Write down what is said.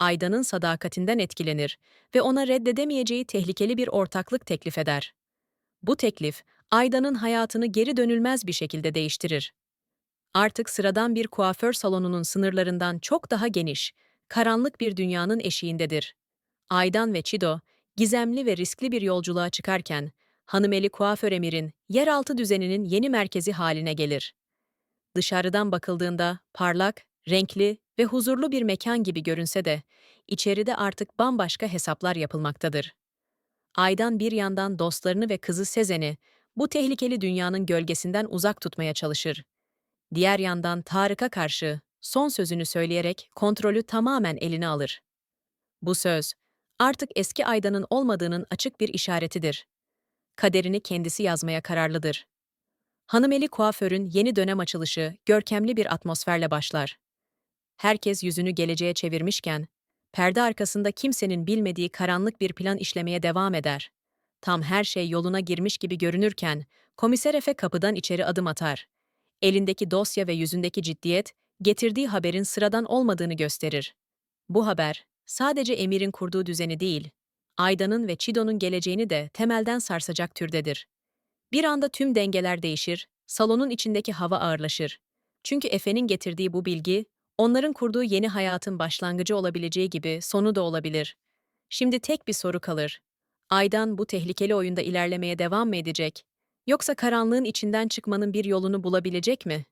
Aydan'ın sadakatinden etkilenir ve ona reddedemeyeceği tehlikeli bir ortaklık teklif eder. Bu teklif, Aydan'ın hayatını geri dönülmez bir şekilde değiştirir. Artık sıradan bir kuaför salonunun sınırlarından çok daha geniş, karanlık bir dünyanın eşiğindedir. Aydan ve Çido, gizemli ve riskli bir yolculuğa çıkarken, Hanımeli Kuaför Emir'in yeraltı düzeninin yeni merkezi haline gelir. Dışarıdan bakıldığında parlak, renkli ve huzurlu bir mekan gibi görünse de, içeride artık bambaşka hesaplar yapılmaktadır. Aydan bir yandan dostlarını ve kızı Sezen'i bu tehlikeli dünyanın gölgesinden uzak tutmaya çalışır. Diğer yandan Tarık'a karşı son sözünü söyleyerek kontrolü tamamen eline alır. Bu söz, artık eski Aydan'ın olmadığının açık bir işaretidir. Kaderini kendisi yazmaya kararlıdır. Hanımeli kuaförün yeni dönem açılışı görkemli bir atmosferle başlar. Herkes yüzünü geleceğe çevirmişken, perde arkasında kimsenin bilmediği karanlık bir plan işlemeye devam eder. Tam her şey yoluna girmiş gibi görünürken, komiser Efe kapıdan içeri adım atar. Elindeki dosya ve yüzündeki ciddiyet, getirdiği haberin sıradan olmadığını gösterir. Bu haber, sadece Emir'in kurduğu düzeni değil, Aydan'ın ve Çido'nun geleceğini de temelden sarsacak türdedir. Bir anda tüm dengeler değişir, salonun içindeki hava ağırlaşır. Çünkü Efe'nin getirdiği bu bilgi, onların kurduğu yeni hayatın başlangıcı olabileceği gibi sonu da olabilir. Şimdi tek bir soru kalır. Aydan bu tehlikeli oyunda ilerlemeye devam mı edecek? Yoksa karanlığın içinden çıkmanın bir yolunu bulabilecek mi?